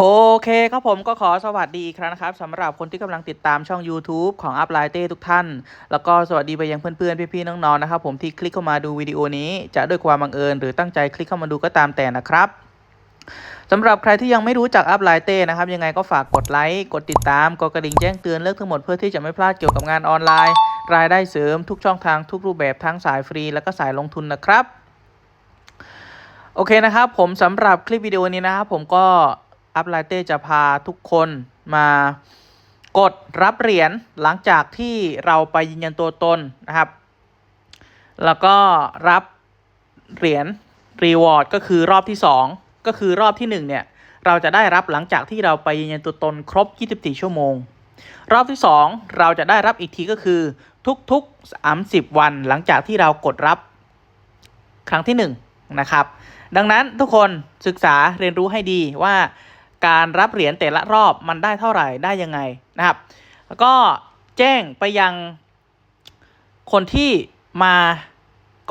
โอเคครับผมก็ขอสวัสดีอีกครั้งนะครับสำหรับคนที่กำลังติดตามช่อง YouTube ของ u p l i g h t ทุกท่าน แล้วก็สวัสดีไปยังเพื่อนๆ พี่ๆ น้องๆ นะครับผมที่คลิกเข้ามาดูวิดีโอนี้ จะด้วยความบังเอิญหรือตั้งใจคลิกเข้ามาดูก็ตามแต่นะครับสำหรับใครที่ยังไม่รู้จัก u p l i g h t นะครับ ยังไงก็ฝากกดไลค์ กดติดตาม กดกระดิ่งแจ้งเตือนเลือกทั้งหมดเพื่อที่จะไม่พลาดเกี่ยวกับงานออนไลน์ รายได้เสริมทุกช่องทางทุกรูปแบบทั้งสายฟรี แล้วก็สายลงทุนนะครับ โอเคนะครับผมสำหรับคลิปวิดีโอนี้นะครับผมก็ อัพไลเต้จะพาทุกคนมากดรับเหรียญหลังจากที่เราไปยืนยันตัวตนนะครับ แล้วก็รับเหรียญรีวอร์ดก็คือรอบที่ 2 ก็คือรอบที่ 1 เนี่ย เราจะได้รับหลังจากที่เราไปยืนยันตัวตนครบ 24 ชั่วโมง รอบที่ 2 เราจะได้รับอีกทีก็คือทุกๆ 30 วันหลังจากที่เรากดรับครั้งที่ 1 นะครับ ดังนั้นทุกคนศึกษาเรียนรู้ให้ดีว่า การรับเหรียญแต่ละรอบมันได้เท่าไหร่ได้ยังไงนะครับ แล้วก็แจ้งไปยังคนที่มา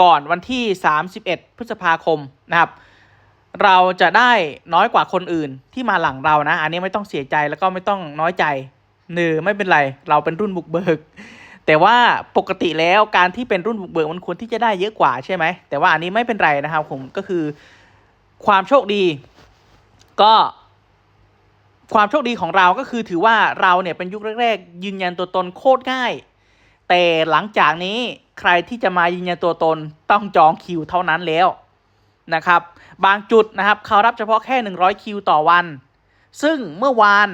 ก่อนวันที่ 31 พฤษภาคมนะครับ เราจะได้น้อยกว่าคนอื่นที่มาหลังเรานะ อันนี้ไม่ต้องเสียใจแล้วก็ไม่ต้องน้อยใจเนือไม่เป็นไร เราเป็นรุ่นบุกเบิก แต่ว่าปกติแล้วการที่เป็นรุ่นบุกเบิกมันควรที่จะได้เยอะกว่าใช่ไหมแต่ว่าอันนี้ไม่เป็นไรนะครับผมก็คือความโชคดี ก็ ความโชคดีของเราก็คือถือว่าเราเนี่ยเป็นยุคแรกๆยืนยันตัวตนโคตรง่าย แต่หลังจากนี้ใครที่จะมายืนยันตัวตนต้องจองคิวเท่านั้นแล้วนะครับ บางจุดนะครับเขารับเฉพาะแค่ 100 คิวต่อวัน ซึ่งเมื่อวาน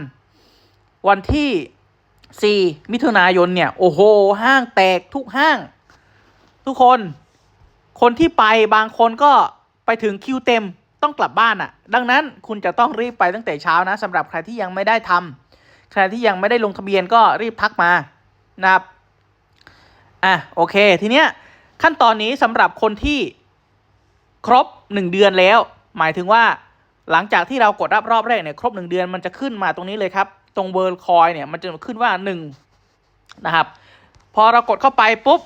วันที่ 4 มิถุนายนเนี่ย โอ้โห ห้างแตกทุกห้าง ทุกคน คนที่ไปบางคนก็ไปถึงคิวเต็ม ต้องกลับบ้านอะ่ะ ดังนั้นคุณจะต้องรีบไปตั้งแต่เช้านะสำหรับใครที่ยังไม่ได้ทำใครที่ยังไม่ได้ลงทะเบียนก็รีบทักมานะครับอะโอเค ทีเนี้ยขั้นตอนนี้สำหรับคนที่ครบ 1 เดือนแล้ว หมายถึงว่าหลังจากที่เรากดรับรอบแรกเนี่ยครบ 1 เดือนมันจะขึ้นมาตรงนี้เลยครับ ตรงเวิร์ลคอยเนี่ยมันจะขึ้นว่า 1 นะครับ พอเรากดเข้าไปปุ๊บ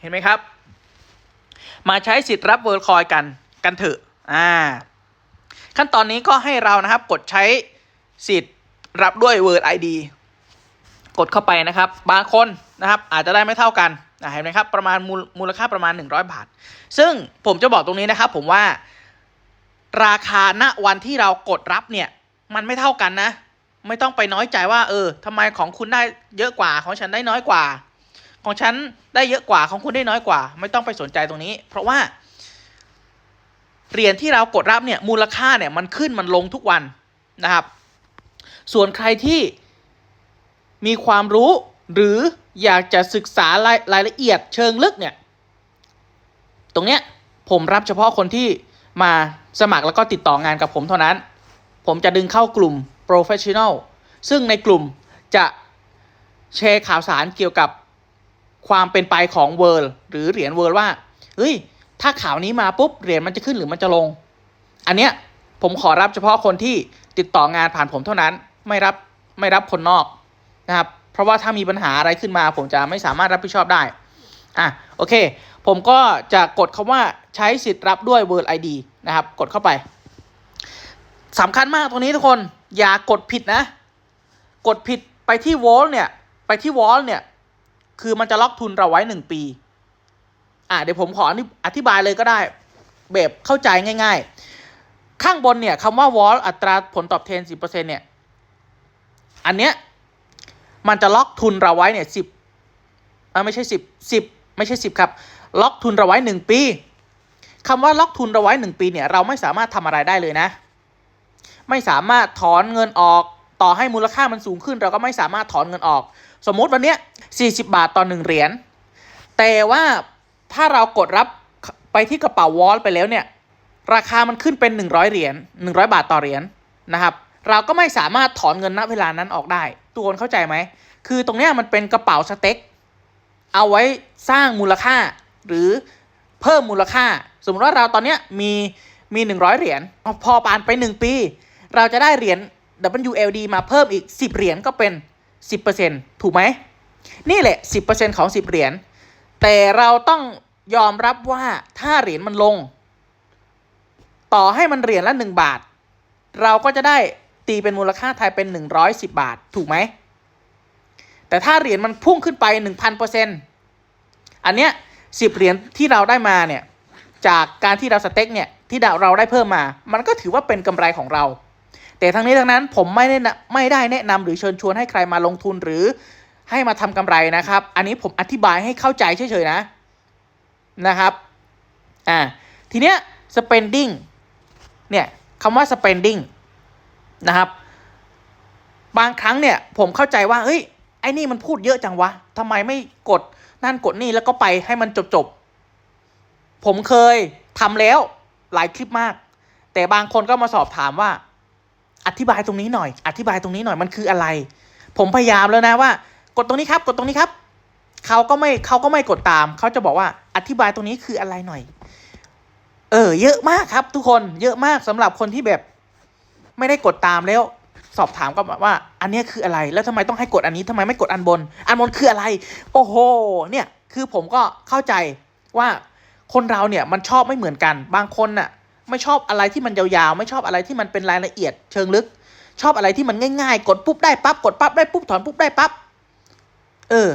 เห็นไหมครับ มาใช้สิทธิ์รับเวิร์ลคอยกันกันเถอะ อ่า ขั้นตอนนี้ก็ให้เรานะครับกดใช้สิทธิ์รับด้วย Word ID กดเข้าไปนะครับ บางคนนะครับ อาจจะได้ไม่เท่ากันนะเห็นไหมครับ ประมาณมูลมูลค่าประมาณ 100 บาท ซึ่งผมจะบอกตรงนี้นะครับ ผมว่าราคาณวันที่เรากดรับเนี่ย มันไม่เท่ากันนะ ไม่ต้องไปน้อยใจว่า เออทำไมของคุณได้เยอะกว่าของฉันได้น้อยกว่า ของฉันได้เยอะกว่าของคุณได้น้อยกว่า ไม่ต้องไปสนใจตรงนี้ เพราะว่า เหรียญที่เรากดรับเนี่ยมูลค่าเนี่ยมันขึ้นมันลงทุกวันนะครับ ส่วนใครที่มีความรู้หรืออยากจะศึกษารายรายละเอียดเชิงลึกเนี่ย ตรงเนี้ยผมรับเฉพาะคนที่มาสมัครแล้วก็ติดต่องานกับผมเท่านั้น ผมจะดึงเข้ากลุ่ม professional ซึ่งในกลุ่มจะแชร์ข่าวสารเกี่ยวกับความเป็นไปของ World หรือเหรียญ World ว่า เฮ้ย ถ้าข่าวนี้มาปุ๊บเหรียญมันจะขึ้นหรือมันจะลง อันเนี้ยผมขอรับเฉพาะคนที่ติดต่องานผ่านผมเท่านั้น ไม่รับไม่รับคนนอกนะครับเพราะว่าถ้ามีปัญหาอะไรขึ้นมา ผมจะไม่สามารถรับผิดชอบได้อะโอเค ผมก็จะกดคำว่าใช้สิทธิ์รับด้วย Word ID นะครับ กดเข้าไปสำคัญมากตรงนี้ทุกคนอย่ากดผิดนะ กดผิดไปที่ w a l เนี่ย ไปที่ w a l เนี่ย คือมันจะล็อกทุนเราไว้หนึ่งปี อะเดี๋ยวผมขออธิบายเลยก็ได้ แบบเข้าใจง่าย ๆ ข้างบนเนี่ยคำว่าวอลอัตราผลตอบแทนสิบเปอร์เซ็นเนี่ย อันเนี้ยมันจะล็อกทุนเราไว้เนี่ยสิบไม่ใช่สิบสิบไม่ใช่สิบครับ ล็อกทุนเราไว้หนึ่งปีคำว่าล็อกทุนเราไว้หนึ่งปีเนี่ยเราไม่สามารถทำอะไรได้เลยนะ ไม่สามารถถอนเงินออกต่อให้มูลค่ามันสูงขึ้น เราก็ไม่สามารถถอนเงินออก สมมติวันเนี้ยสี่สิบาทต่อหนึ่งเหรียญแต่ว่า ถ้าเรากดรับไปที่กระเป๋าวอลไปแล้วเนี่ย ราคามันขึ้นเป็น 100 เหรียญ100 บาทต่อเหรียญนะครับ เราก็ไม่สามารถถอนเงินณเวลานั้นออกได้ทุกคนเข้าใจไหม คือตรงเนี้ยมันเป็นกระเป๋าสเต็ก เอาไว้สร้างมูลค่าหรือเพิ่มมูลค่า สมมติว่าเราตอนเนี้ยมีมี 100 เหรียญพอปานไป 1 ปี เราจะได้เหรียญ WLD มาเพิ่มอีก 10 เหรียญก็เป็น 10%ถูกไหม นี่แหละ 10%ของ 10 เหรียญ แต่เราต้องยอมรับว่าถ้าเหรียญมันลง ต่อให้มันเหรียญละหนึ่งบาท เราก็จะได้ตีเป็นมูลค่าไทยเป็น110บบาทถูกไหม แต่ถ้าเหรียญมันพุ่งขึ้นไป1,000%อันเนี้ยสิบเหรียญที่เราได้มาเนี่ยจากการที่เราสเต็กเนี่ยที่เราได้เพิ่มมา มันก็ถือว่าเป็นกำไรของเรา แต่ทั้งนี้ทั้งนั้นผมไม่ได้ไม่ได้แนะนำหรือเชิญชวนให้ใครมาลงทุนหรือ ให้มาทำกำไรนะครับ อันนี้ผมอธิบายให้เข้าใจเฉยๆนะนะครับอ่าทีเนี้ย spending เนี่ยคำว่า spending นะครับ บางครั้งเนี่ยผมเข้าใจว่าเฮ้ยไอ้นี่มันพูดเยอะจังวะทำไมไม่กดนั่นกดนี่แล้วก็ไปให้มันจบจบๆผมเคยทำแล้วหลายคลิปมาก แต่บางคนก็มาสอบถามว่า อธิบายตรงนี้หน่อย อธิบายตรงนี้หน่อยมันคืออะไร ผมพยายามแล้วนะว่า กดตรงนี้ครับ กดตรงนี้ครับ เขาก็ไม่เขาก็ไม่กดตาม เขาจะบอกว่าอธิบายตรงนี้คืออะไรหน่อย เออ เยอะมากครับ ทุกคนเยอะมากสำหรับคนที่แบบ ไม่ได้กดตามแล้ว สอบถามก็แบบว่า อันเนี้ยคืออะไร แล้วทำไมต้องให้กดอันนี้ทำไมไม่กดอันบน อันบนคืออะไร โอ้โห เนี่ย คือผมก็เข้าใจว่าคนเราเนี่ยมันชอบไม่เหมือนกัน บางคนน่ะ ไม่ชอบอะไรที่มันยาวๆ ไม่ชอบอะไรที่มันเป็นรายละเอียด เชิงลึก ชอบอะไรที่มันง่ายๆ กดปุ๊บได้ปั๊บ กดปั๊บได้ปุ๊บถอนปุ๊บได้ปั๊บ เออ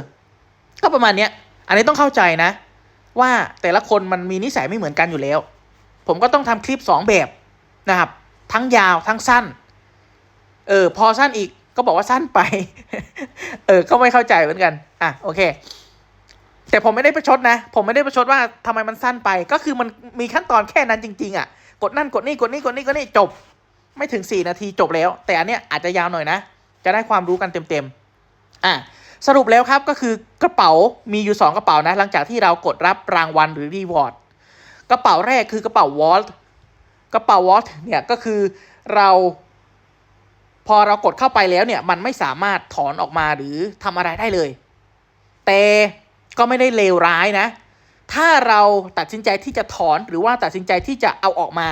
ก็ประมาณเนี้ย อันนี้ต้องเข้าใจนะ ว่าแต่ละคนมันมีนิสัยไม่เหมือนกันอยู่แล้ว ผมก็ต้องทำคลิปสองแบบนะครับ ทั้งยาวทั้งสั้น เออ พอสั้นอีกก็บอกว่าสั้นไป เออ ก็ไม่เข้าใจเหมือนกัน อะ โอเค แต่ผมไม่ได้ประชดนะ ผมไม่ได้ประชดว่าทำไมมันสั้นไป ก็คือมันมีขั้นตอนแค่นั้นจริง ๆ อะ กดนั่นกดนี่กดนี่กดนี่กดนี่จบ ไม่ถึงสี่นาทีจบแล้ว แต่อันเนี้ยอาจจะยาวหน่อยนะ จะได้ความรู้กันเต็มๆ อะ สรุปแล้วครับก็คือกระเป๋ามีอยู่ 2 กระเป๋านะ หลังจากที่เรากดรับรางวัลหรือรีวอร์ดกระเป๋าแรกคือกระเป๋าวอลกระเป๋าวอลเนี่ยก็คือเรา พอเรากดเข้าไปแล้วเนี่ย มันไม่สามารถถอนออกมาหรือทำอะไรได้เลย แต่ก็ไม่ได้เลวร้ายนะ ถ้าเราตัดสินใจที่จะถอนหรือว่าตัดสินใจที่จะเอาออกมา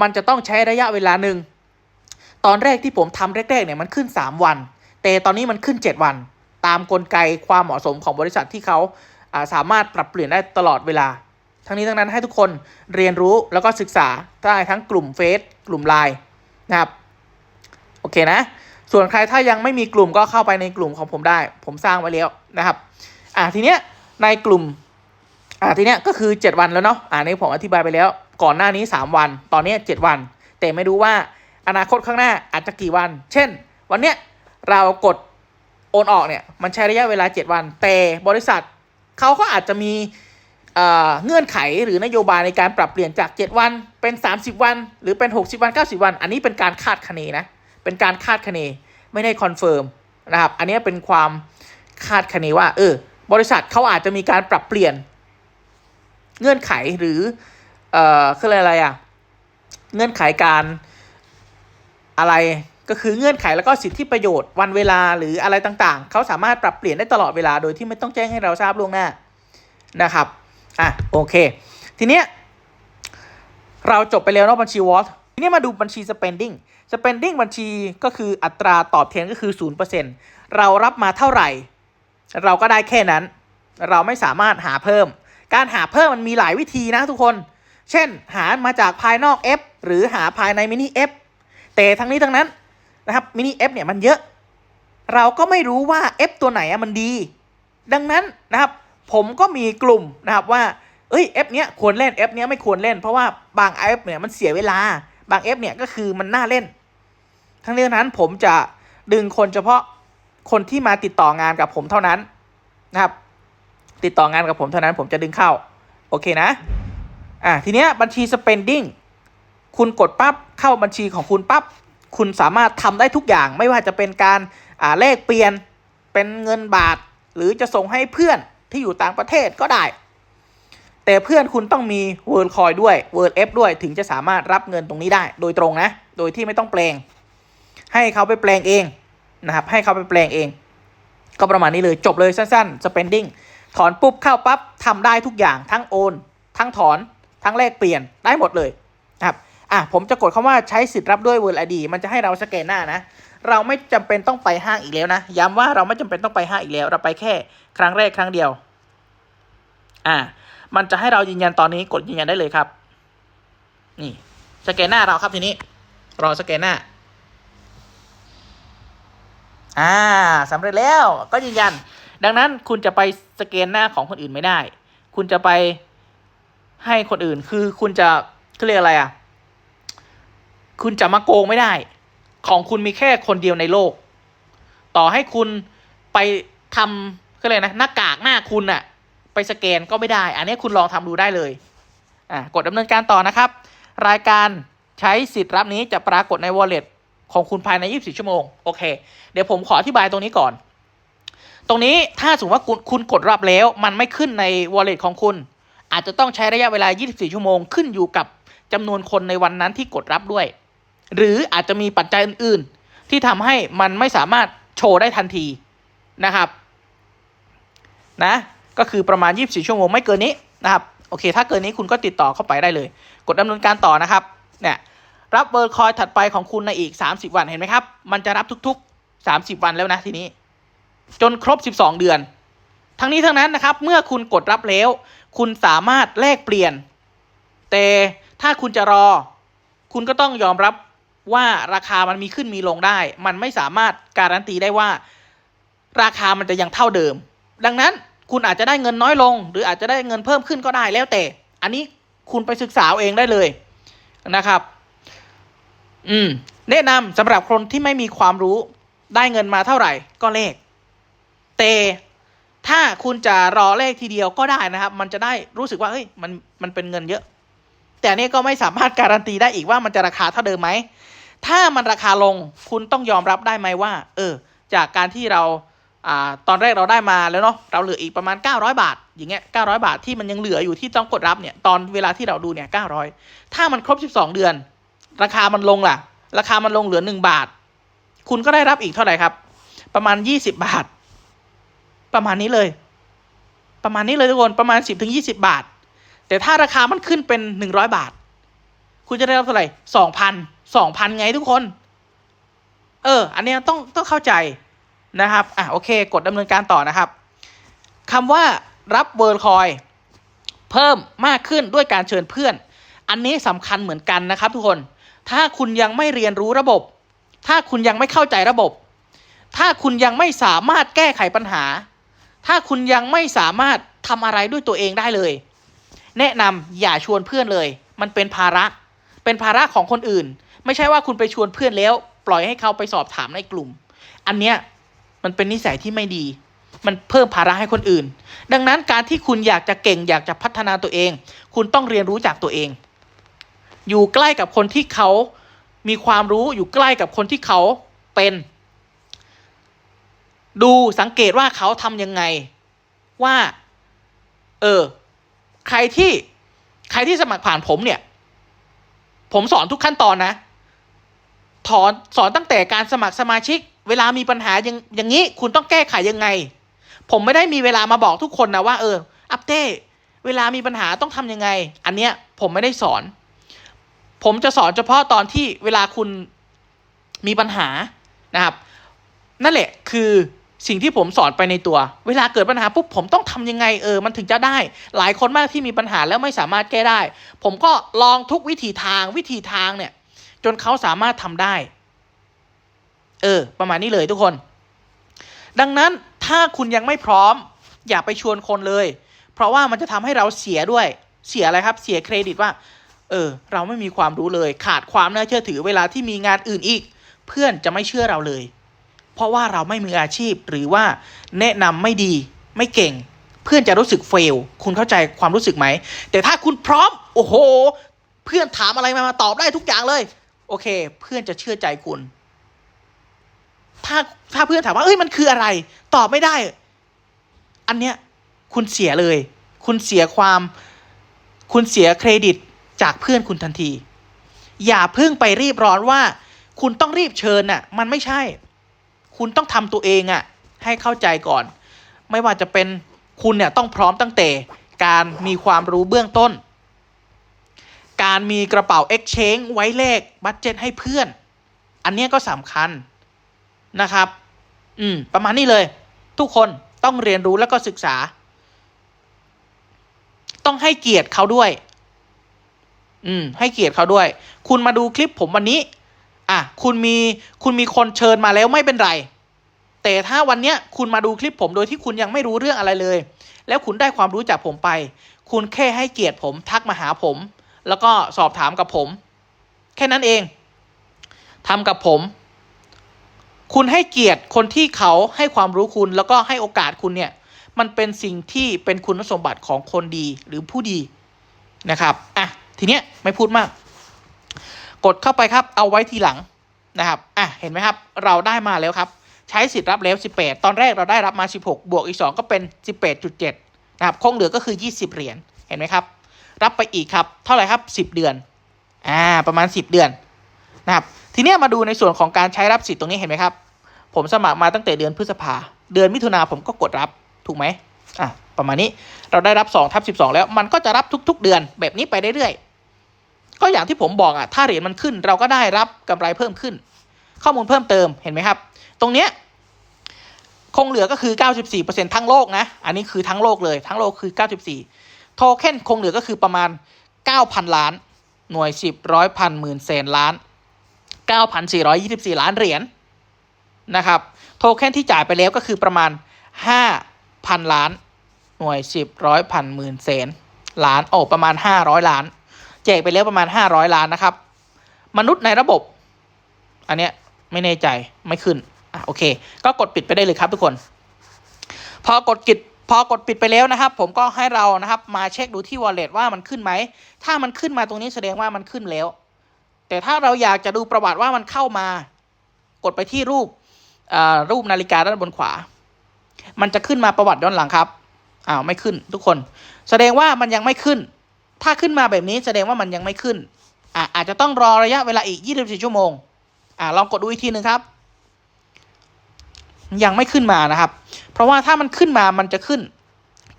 มันจะต้องใช้ระยะเวลาหนึ่งตอนแรกที่ผมทำแรกๆเนี่ยมันขึ้น 3 วัน แต่ตอนนี้มันขึ้น 7 วัน ตามกลไกความเหมาะสมของบริษัทที่เขาาสามารถปรับเปลี่ยนได้ตลอดเวลา ทั้งนี้ทั้งนั้นให้ทุกคนเรียนรู้แล้วก็ศึกษาได้ทั้งกลุ่มเฟซกลุ่มไลน์นะครับโอเคนะ ส่วนใครถ้ายังไม่มีกลุ่มก็เข้าไปในกลุ่มของผมได้ ผมสร้างไว้แล้วนะครับอ่าทีเนี้ยในกลุ่มอ่าทีเนี้ยก็คือ 7 วันแล้วเนาะอ่านี้ผมอธิบายไปแล้ว ก่อนหน้านี้ 3 วัน ตอนเนี้ย7วัน แต่ไม่รู้ว่าอนาคตข้างหน้าอาจจะกี่วัน เช่น วันเนี้ยเรากด โอนออกเนี่ยมันใช้ระยะเวลา 7 วัน แต่บริษัทเขาก็อาจจะมีเเงื่อนไขหรือนโยบายในการปรับเปลี่ยนจาก 7 วันเป็น 30 วัน หรือเป็น 60 วัน 90 วัน อันนี้เป็นการคาดคะเนนะเป็นการคาดคะเนไม่ได้คอนเฟิร์มนะครับอันนี้เป็นความคาดคะเนว่าเออบริษัทเขาอาจจะมีการปรับเปลี่ยนเงื่อนไขหรือเอ่อคืออะไรอะเงื่อนไขการอะไร ก็คือเงื่อนไขแล้วก็สิทธิประโยชน์วันเวลาหรืออะไรต่างๆ เขาสามารถปรับเปลี่ยนได้ตลอดเวลาโดยที่ไม่ต้องแจ้งให้เราทราบล่วงหน้านะครับอะโอเค ทีเนี้ยเราจบไปแล้วเนาะบัญชีวอตทีนี้มาดูบัญชี spending spending บัญชีก็คืออัตราตอบแทนก็คือ 0%เรารับมาเท่าไหร่ เราก็ได้แค่นั้น เราไม่สามารถหาเพิ่ม การหาเพิ่มมันมีหลายวิธีนะทุกคน เช่นหามาจากภายนอก F หรือหาภายในมินิ F แต่ทั้งนี้ทั้งนั้น นะครับมินิ F เนี่ยมันเยอะ เราก็ไม่รู้ว่า F ตัวไหนอะมันดี ดังนั้นนะครับ ผมก็มีกลุ่มนะครับว่าเอ้ย F เนี้ยควรเล่น F เนี้ยไม่ควรเล่น เพราะว่าบาง F เนี่ยมันเสียเวลา บาง F เนี่ยก็คือมันน่าเล่น ทั้งนี้ทั้งนั้นผมจะดึงคนเฉพาะคนที่มาติดต่องานกับผมเท่านั้นนะครับ ติดต่องานกับผมเท่านั้นผมจะดึงเข้า โอเคนะ อะทีเนี้ยบัญชี spending คุณกดปั๊บเข้าบัญชีของคุณปั๊บ คุณสามารถทำได้ทุกอย่างไม่ว่าจะเป็นการแลกเปลี่ยนเป็นเงินบาท หรือจะส่งให้เพื่อนที่อยู่ต่างประเทศก็ได้ แต่เพื่อนคุณต้องมี World Coin ด้วย World F ด้วยถึงจะสามารถรับเงินตรงนี้ได้ โดยตรงนะ โดยที่ไม่ต้องแปลง ให้เขาไปแปลงเองนะครับ ให้เขาไปแปลงเอง ก็ประมาณนี้เลยจบเลยสั้นๆ spending ถอนปุ๊บเข้าปั๊บทำได้ทุกอย่างทั้งโอน ทั้งถอน ทั้งแลกเปลี่ยนได้หมดเลย อะผมจะกดคำว่าใช้สิทธิ์รับด้วย World ID มันจะให้เราสแกนหน้านะ เราไม่จำเป็นต้องไปห้างอีกแล้วนะ ย้ำว่าเราไม่จำเป็นต้องไปห้างอีกแล้ว เราไปแค่ครั้งแรกครั้งเดียว อ่ามันจะให้เรายืนยันตอนนี้กดยืนยันได้เลยครับ นี่สแกนหน้าเราครับทีนี้รอสแกนหน้า อ่าสำเร็จแล้วก็ยืนยัน ดังนั้นคุณจะไปสแกนหน้าของคนอื่นไม่ได้ คุณจะไปให้คนอื่นคือคุณจะเขาเรียกอะไรอะ คุณจะมาโกงไม่ได้ ของคุณมีแค่คนเดียวในโลก ต่อให้คุณไปทำก็เลยนะหน้ากากหน้าคุณอะไปสแกนก็ไม่ได้ อันนี้คุณลองทำดูได้เลยอะกดดำเนินการต่อนะครับ รายการใช้สิทธิ์รับนี้จะปรากฏใน wallet ของคุณภายใน 24 ชั่วโมง โอเค เดี๋ยวผมขออธิบายตรงนี้ก่อน ตรงนี้ถ้าสมมติว่าคุณคุณกดรับแล้ว มันไม่ขึ้นใน wallet ของคุณ อาจจะต้องใช้ระยะเวลา 24 ชั่วโมง ขึ้นอยู่กับจำนวนคนในวันนั้นที่กดรับด้วย หรืออาจจะมีปัจจัยอื่น ๆ ที่ทำให้มันไม่สามารถโชว์ได้ทันทีนะครับนะก็คือประมาณ 24 ชั่วโมงไม่เกินนี้นะครับโอเค ถ้าเกินนี้คุณก็ติดต่อเข้าไปได้เลย กดดำเนินการต่อนะครับเนี่ยรับเบอร์คอยถัดไปของคุณในอีก 30 วันเห็นไหมครับ มันจะรับทุก ๆ 30 วันแล้วนะทีนี้ จนครบ 12 เดือน ทั้งนี้ทั้งนั้นนะครับ เมื่อคุณกดรับแล้ว คุณสามารถแลกเปลี่ยน แต่ถ้าคุณจะรอ คุณก็ต้องยอมรับ ว่าราคามันมีขึ้นมีลงได้ มันไม่สามารถการันตีได้ว่า ราคามันจะยังเท่าเดิม ดังนั้นคุณอาจจะได้เงินน้อยลง หรืออาจจะได้เงินเพิ่มขึ้นก็ได้แล้วแต่ อันนี้คุณไปศึกษาเองได้เลยนะครับ อืม แนะนำสำหรับคนที่ไม่มีความรู้ได้เงินมาเท่าไหร่ก็เลข แต่ถ้าคุณจะรอเลขทีเดียวก็ได้นะครับ มันจะได้รู้สึกว่าเฮ้ยมันมันเป็นเงินเยอะ แต่นนี้ก็ไม่สามารถการันตีได้อีกว่ามันจะราคาเท่าเดิมไหม ถ้ามันราคาลงคุณต้องยอมรับได้ไหมว่า เออ จากการที่เราอ่าตอนแรกเราได้มาแล้วเนาะเราเหลืออีกประมาณ 900 บาท อย่างเงี้ย900 บาทที่มันยังเหลืออยู่ที่ต้องกดรับเนี่ยตอนเวลาที่เราดูเนี่ย900 ถ้ามันครบ 12 เดือน ราคามันลงล่ะ ราคามันลงเหลือ 1 บาท คุณก็ได้รับอีกเท่าไหร่ครับ ประมาณ 20 บาท ประมาณนี้เลย ประมาณนี้เลยทุกคนประมาณ 10ถึง20 บาท แต่ถ้าราคามันขึ้นเป็น100บาท คุณจะได้รับเท่าไหร่สองพันสองพันไงทุกคน เออ อันนี้ต้องต้องเข้าใจนะครับ อะโอเค กดดำเนินการต่อนะครับคำว่ารับเวิร์ลคอยเพิ่มมากขึ้นด้วยการเชิญเพื่อน อันนี้สำคัญเหมือนกันนะครับ ทุกคน ถ้าคุณยังไม่เรียนรู้ระบบ ถ้าคุณยังไม่เข้าใจระบบ ถ้าคุณยังไม่สามารถแก้ไขปัญหา ถ้าคุณยังไม่สามารถทำอะไรด้วยตัวเองได้เลย แนะนำอย่าชวนเพื่อนเลย มันเป็นภาระ เป็นภาระของคนอื่น ไม่ใช่ว่าคุณไปชวนเพื่อนแล้ว ปล่อยให้เขาไปสอบถามในกลุ่ม อันเนี้ยมันเป็นนิสัยที่ไม่ดี มันเพิ่มภาระให้คนอื่น ดังนั้นการที่คุณอยากจะเก่งอยากจะพัฒนาตัวเอง คุณต้องเรียนรู้จากตัวเอง อยู่ใกล้กับคนที่เขามีความรู้อยู่ใกล้กับคนที่เขาเป็น ดูสังเกตว่าเขาทำยังไงว่า เออ ใครที่ใครที่สมัครผ่านผมเนี่ย ผมสอนทุกขั้นตอนนะถอนสอนตั้งแต่การสมัครสมาชิก เวลามีปัญหาอย่างอย่างนี้ คุณต้องแก้ไขยังไง ผมไม่ได้มีเวลามาบอกทุกคนนะว่าเออ อัปเต้เวลามีปัญหาต้องทำยังไง อันเนี้ยผมไม่ได้สอน ผมจะสอนเฉพาะตอนที่เวลาคุณมีปัญหานะครับ นั่นแหละคือ สิ่งที่ผมสอนไปในตัว เวลาเกิดปัญหาปุ๊บผมต้องทำยังไงเออมันถึงจะได้ หลายคนมากที่มีปัญหาแล้วไม่สามารถแก้ได้ ผมก็ลองทุกวิธีทางวิธีทางเนี่ย จนเขาสามารถทำได้ เออ ประมาณนี้เลยทุกคน ดังนั้นถ้าคุณยังไม่พร้อม อย่าไปชวนคนเลย เพราะว่ามันจะทำให้เราเสียด้วย เสียอะไรครับ เสียเครดิตว่า เออ เราไม่มีความรู้เลย ขาดความน่าเชื่อถือเวลาที่มีงานอื่นอีก เพื่อนจะไม่เชื่อเราเลย เพราะว่าเราไม่มืออาชีพหรือว่าแนะนำไม่ดีไม่เก่ง เพื่อนจะรู้สึกเฟล คุณเข้าใจความรู้สึกไหม แต่ถ้าคุณพร้อม โอ้โห เพื่อนถามอะไรมามาตอบได้ทุกอย่างเลย โอเค เพื่อนจะเชื่อใจคุณ ถ้าถ้าเพื่อนถามว่าเอ้ยมันคืออะไร ตอบไม่ได้ อันเนี้ยคุณเสียเลย คุณเสียความ คุณเสียเครดิตจากเพื่อนคุณทันที อย่าเพิ่งไปรีบร้อนว่า คุณต้องรีบเชิญน่ะ มันไม่ใช่ คุณต้องทำตัวเองอะ่ะให้เข้าใจก่อน ไม่ว่าจะเป็นคุณเนี่ยต้องพร้อมตั้งแต่การมีความรู้เบื้องต้น การมีกระเป๋า exchange ไว้เลขบัตเจ็ตให้เพื่อน อันเนี้ยก็สำคัญนะครับ อืม ประมาณนี้เลย ทุกคนต้องเรียนรู้แล้วก็ศึกษา ต้องให้เกียรติเขาด้วย อืม ให้เกียรติเขาด้วย คุณมาดูคลิปผมวันนี้ อะคุณมีคุณมีคนเชิญมาแล้วไม่เป็นไร แต่ถ้าวันเนี้ยคุณมาดูคลิปผมโดยที่คุณยังไม่รู้เรื่องอะไรเลย แล้วคุณได้ความรู้จากผมไป คุณแค่ให้เกียรติผมทักมาหาผม แล้วก็สอบถามกับผม แค่นั้นเองทำกับผม คุณให้เกียรติคนที่เขาให้ความรู้คุณแล้วก็ให้โอกาสคุณเนี่ย มันเป็นสิ่งที่เป็นคุณสมบัติของคนดีหรือผู้ดีนะครับ อะ ทีเนี้ยไม่พูดมาก กดเข้าไปครับ เอาไว้ทีหลังนะครับ อะ เห็นไหมครับ เราได้มาแล้วครับ ใช้สิทธิ์รับแล้ว 18 ตอนแรกเราได้รับมา 16 บวกอีก 2 ก็เป็น 18.7 นะครับ คงเหลือก็คือ 20 เหรียญ เห็นไหมครับ รับไปอีกครับ เท่าไหร่ครับ 10 เดือน อ่า ประมาณ 10 เดือน นะครับ ทีนี้มาดูในส่วนของการใช้รับสิทธิ์ตรงนี้เห็นไหมครับ ผมสมัครมาตั้งแต่เดือนพฤษภา เดือนมิถุนาผมก็กดรับ ถูกไหมอะ ประมาณนี้ เราได้รับ2ทับ12 แล้ว มันก็จะรับทุก ๆ เดือนแบบนี้ไปเรื่อยๆ ก็อย่างที่ผมบอกอะถ้าเหรียญมันขึ้น เราก็ได้รับกำไรเพิ่มขึ้น ข้อมูลเพิ่มเติมเห็นไหมครับ ตรงเนี้ยคงเหลือก็คือ 94%ทั้งโลกนะ อันนี้คือทั้งโลกเลย ทั้งโลกคือ 94 โทเค็นคงเหลือก็คือประมาณ 9,000 ล้าน หน่วย 10ร้อยพันหมื่นแสนล้าน 9,424 ล้านเหรียญนะครับ โทเค็นที่จ่ายไปแล้วก็คือประมาณ 5,000 ล้าน หน่วย 10ร้อยพันหมื่นแสนล้าน โอ้ ประมาณ 500 ล้าน แจกไปแล้วประมาณ 500 ล้านนะครับ มนุษย์ในระบบ อันเนี้ยไม่แน่ใจไม่ขึ้นอะโอเค ก็กดปิดไปได้เลยครับทุกคน พอกดกิดพอกดปิดไปแล้วนะครับ ผมก็ให้เรานะครับ มาเช็คดูที่ wallet ว่ามันขึ้นไหม ถ้ามันขึ้นมาตรงนี้แสดงว่ามันขึ้นแล้ว แต่ถ้าเราอยากจะดูประวัติว่ามันเข้ามา กดไปที่รูปอ่ารูปนาฬิกาด้านบนขวา มันจะขึ้นมาประวัติย้อนหลังครับอ้าวไม่ขึ้นทุกคน แสดงว่ามันยังไม่ขึ้น ถ้าขึ้นมาแบบนี้แสดงว่ามันยังไม่ขึ้นอ่าอาจจะต้องรอระยะเวลาอีก 24 ชั่วโมงอ่าลองกดดูอีกทีหนึ่งครับ ยังไม่ขึ้นมานะครับ เพราะว่าถ้ามันขึ้นมามันจะขึ้น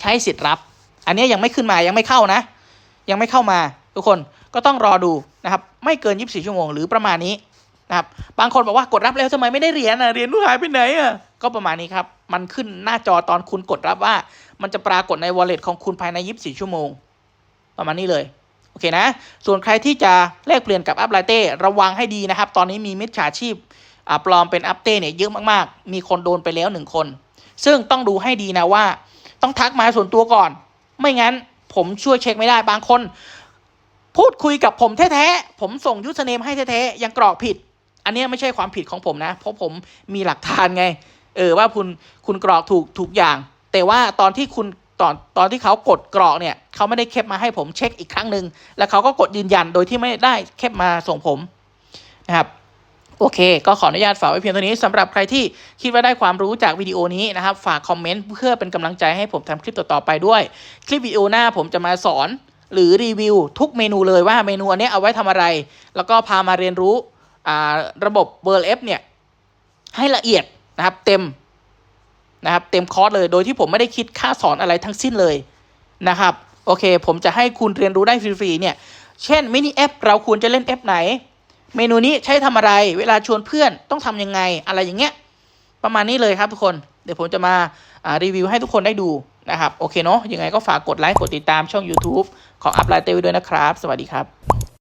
ใช้สิทธิ์รับ อันนี้ยังไม่ขึ้นมายังไม่เข้านะ ยังไม่เข้ามา ทุกคนก็ต้องรอดูนะครับ ไม่เกิน 24 ชั่วโมงหรือประมาณนี้นะครับ บางคนบอกว่ากดรับแล้วทำไมไม่ได้เหรียญอะเหรียญรู้หายไปไหนอะก็ประมาณนี้ครับ มันขึ้นหน้าจอตอนคุณกดรับว่า มันจะปรากฏใน wallet ของคุณภายใน 24 ชั่วโมง ประมาณนี้เลยโอเคนะ ส่วนใครที่จะแลกเปลี่ยนกับอัพไลเต้ระวังให้ดีนะครับ ตอนนี้มีมิจฉาชีพปลอมเป็นอัพเต้เนี่ยเยอะมากๆ มีคนโดนไปแล้วหนึ่งคน ซึ่งต้องดูให้ดีนะว่า ต้องทักมาส่วนตัวก่อน ไม่งั้นผมช่วยเช็คไม่ได้บางคน พูดคุยกับผมแท้ๆ ผมส่งยูสเนมให้แท้ๆ ยังกรอกผิด อันนี้ไม่ใช่ความผิดของผมนะ เพราะผมมีหลักฐานไง เออว่าคุณคุณกรอกถูกถูกอย่าง แต่ว่าตอนที่คุณ ตอนตอนที่เขากดกรอกเนี่ยเขาไม่ได้แคปมาให้ผมเช็คอีกครั้งหนึ่งแล้วเขาก็กดยืนยันโดยที่ไม่ได้แคปมาส่งผมนะครับโอเค ก็ขออนุญาตฝากไว้เพียงเท่านี้สำหรับใครที่คิดว่าได้ความรู้จากวิดีโอนี้นะครับ ฝากคอมเมนต์เพื่อเป็นกำลังใจให้ผมทำคลิปต่อๆไปด้วย คลิปวิดีโอหน้าผมจะมาสอน หรือรีวิวทุกเมนูเลยว่าเมนูอันนี้เอาไว้ทำอะไร แล้วก็พามาเรียนรู้ระบบเบอร์เอฟเนี่ยให้ละเอียดนะครับเต็ม นะครับเต็มคอร์สเลยโดยที่ผมไม่ได้คิดค่าสอนอะไรทั้งสิ้นเลยนะครับโอเค ผมจะให้คุณเรียนรู้ได้ฟรีๆเนี่ยเช่นมินิแอปเราควรจะเล่นแอปไหน เมนูนี้ใช้ทำอะไร เวลาชวนเพื่อนต้องทำยังไงอะไรอย่างเงี้ยประมาณนี้เลยครับทุกคนเดี๋ยวผมจะมาารีวิวให้ทุกคนได้ดูนะครับ โอเคเนาะยังไงก็ฝากกดไลค์ กดติดตามช่อง YouTube ของอัพไลน์เตวด้วยนะครับ สวัสดีครับ